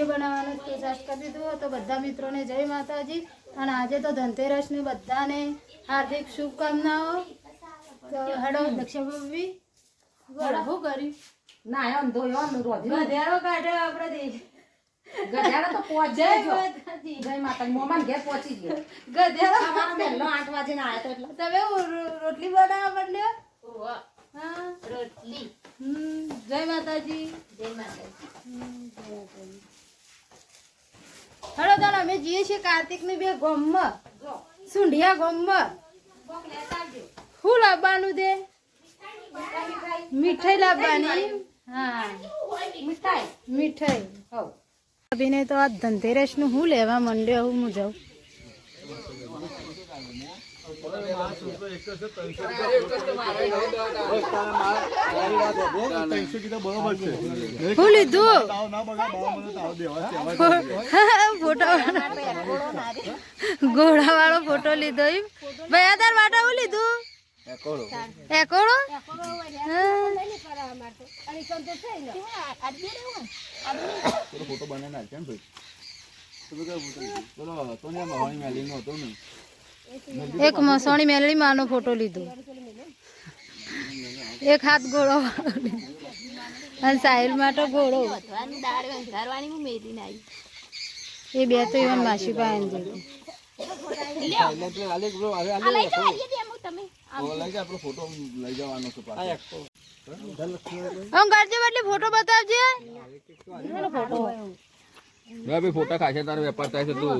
Video બનાવવાનો તો start કરી દીધું તો બધા મિત્રોને જય માતાજી. અને આજે તો ધનતેરસને બધાને હાર્દિક શુભકામનાઓ. તો હેડો શું કર્યું. ના એમ ધોયો ને રોધ્યું ગધેડો કાઢ્યો આપણે દેશ ગધેડો તો પહોંચે જય માતાજી. જય માતા મોમાન ઘેર પહોંચી ગયો. ગધેરો સવારે વહેલો આઠ વાગે ના આયો એટલે. તમે રોટલી બનાવવા પડ્યો હા. રોટલી. જય માતાજી. જય માતાજી. જય માતાજી. અમે જઈએ છીએ કાર્તિક ને બે ગોમમાં. સુંઢિયા ગોમમાં. શું લાવવાનું દે? મીઠાઈ લાવવાની. હા. મીઠાઈ. મીઠાઈ હવ તો આ ધનતેરસનું હું લેવા માંડ્યો હું જાઉં હું ફોટો ઘોડા વાળો ફોટો લીધો ભાઈ તાર માટે હું લીધું? એકોડો? ફોટો બનાવી નાખ ભાઈ. તો મેલી નતો લીધો. એક મસોણી મેલડી માનો ફોટો લીધો. એક હાથ ઘોડો અને સાહિલ માટે ઘોડો એ બે તો ઇવન માસી પાસે દીધું એટલે પેલો આલે પેલો હવે આલે તમે તો લઈ જા આપણો ફોટો ફોટો બતાવજે ફોટા ખાશે તારો વેપાર થાય છે તું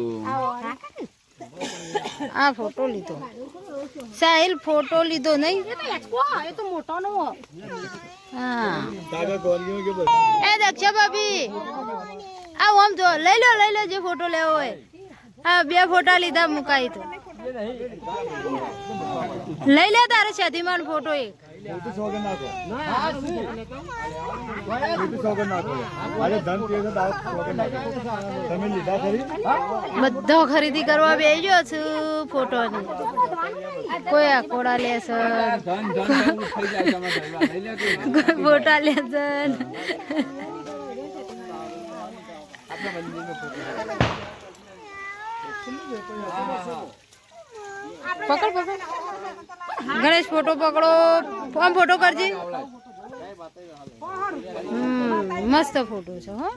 આ ફોટો લીધો. સાહિલ ફોટો લીધો નહીં? એ તો મોટો નો હા. એ દક્ષા ભાભી આ આમ જો લઈ લો લઈ લો જે ફોટો લેવો હોય. હા બે ફોટા લીધા મુકાઈ તો. લઈ લે તારે સધીમાન ફોટો એક. મોટી સોગન નાખો મોટી સોગન નાખો આજે ધન પીએ સોગન નાખો તમે લીધા ખરી? બધો ખરીદી કરવા બેજો છું ફોટોની. કોઈ આકોડા લેશે ધન ધન થઈ જાય તમે લઈ લે કોઈ ફોટા. પકડ પકડ. ગણેશ ફોટો પકડો. આમ ફોટો કરજે. મસ્ત ફોટો છે હો.